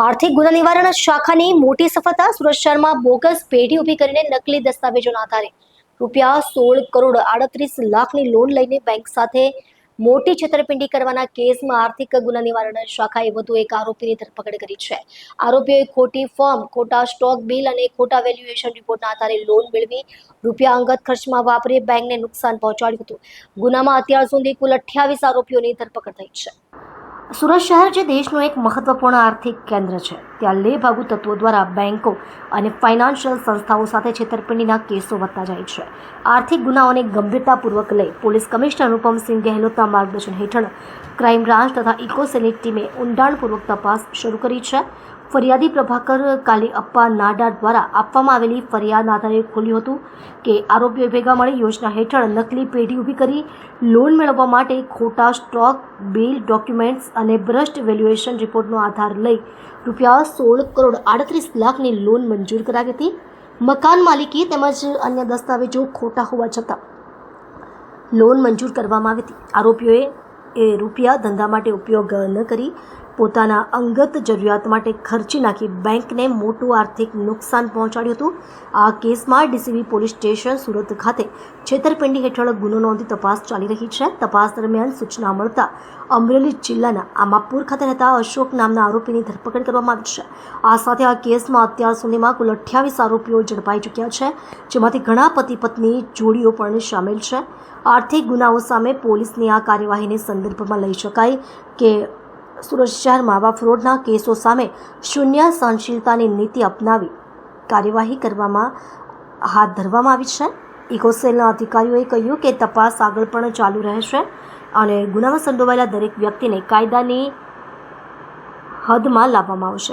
આર્થિક ગુના નિવારણ શાખાની મોટી સફળતા સુરત શહેરમાં બોગસ પેઢી ઊભી કરીને નકલી દસ્તાવેજોના આધારે. રૂપિયા સોળ કરોડ આડત્રીસ લાખની લોન લઈને બેંક સાથે મોટી છેતરપિંડી કરવાના કેસમાં આર્થિક ગુના નિવારણ શાખાએ વધુ એક આરોપીની ધરપકડ કરી છે. આરોપીઓએ ખોટી ફોર્મ, ખોટા સ્ટોક બિલ અને ખોટા વેલ્યુએશન રિપોર્ટના આધારે લોન મેળવી રૂપિયા અંગત ખર્ચમાં વાપરી બેંકને નુકસાન પહોંચાડ્યું હતું. ગુનામાં અત્યાર સુધી કુલ અઠ્યાવીસ આરોપીઓની ધરપકડ થઈ છે. સુરત શહેર જે દેશનું એક મહત્વપૂર્ણ આર્થિક કેન્દ્ર છે, ત્યાં લેભાગુ તત્વો દ્વારા બેન્કો અને ફાઇનાન્શિયલ સંસ્થાઓ સાથે છેતરપિંડીના કેસો વધતા જાય છે. આર્થિક ગુનાઓને ગંભીરતાપૂર્વક લઈ પોલીસ કમિશનર અનુપમસિંહ ગેહલોતના માર્ગદર્શન હેઠળ ક્રાઇમ બ્રાન્ચ તથા ઇકોસેલની ટીમે ઊંડાણપૂર્વક તપાસ શરૂ કરી છે. ફરિયાદી પ્રભાકર કાલી અપ્પા નાડા દ્વારા આપવામાં આવેલી ફરિયાદના આધારે ખોલ્યું હતું કે આરોપીઓ ભેગા મળી યોજના હેઠળ નકલી પેઢી ઊભી કરી લોન મેળવવા માટે ખોટા સ્ટોક, બિલ, ડોક્યુમેન્ટ્સ અને ભ્રષ્ટ વેલ્યુએશન રિપોર્ટનો આધાર લઈ રૂપિયા સોળ કરોડ આડત્રીસ લાખની લોન મંજૂર કરાવી હતી. મકાન માલિકી તેમજ અન્ય દસ્તાવેજો ખોટા હોવા છતાં લોન મંજૂર કરવામાં આવી હતી. આરોપીઓએ એ રૂપિયા ધંધા માટે ઉપયોગ ન કરી પોતાના અંગત જરૂરિયાત માટે ખર્ચી નાખી બેંકને મોટું આર્થિક નુકસાન પહોંચાડ્યું હતું. આ કેસમાં ડીસીબી પોલીસ સ્ટેશન સુરત ખાતે છેતરપિંડી હેઠળ ગુનો નોંધી તપાસ ચાલી રહી છે. તપાસ દરમિયાન સૂચના મળતા અમરેલી જિલ્લાના આમાપુર ખાતે રહેતા અશોક નામના આરોપીની ધરપકડ કરવામાં આવી છે. આ સાથે આ કેસમાં અત્યાર સુધીમાં કુલ અઠ્યાવીસ આરોપીઓ ઝડપાઈ ચૂક્યા છે, જેમાંથી ઘણા પતિ પત્ની જોડીઓ પણ સામેલ છે. આર્થિક ગુનાઓ સામે પોલીસની આ કાર્યવાહીને સંદર્ભમાં લઈ શકાય કે સુરત શહેરમાં આવા ફ્રોડના કેસો સામે શૂન્ય સહનશીલતાની નીતિ અપનાવી કાર્યવાહી કરવામાં હાથ ધરવામાં આવી છે. ઇકોસેલના અધિકારીઓએ કહ્યું કે તપાસ આગળ પણ ચાલુ રહેશે અને ગુનામાં સંડોવાયેલા દરેક વ્યક્તિને કાયદાની હદમાં લાવવામાં આવશે.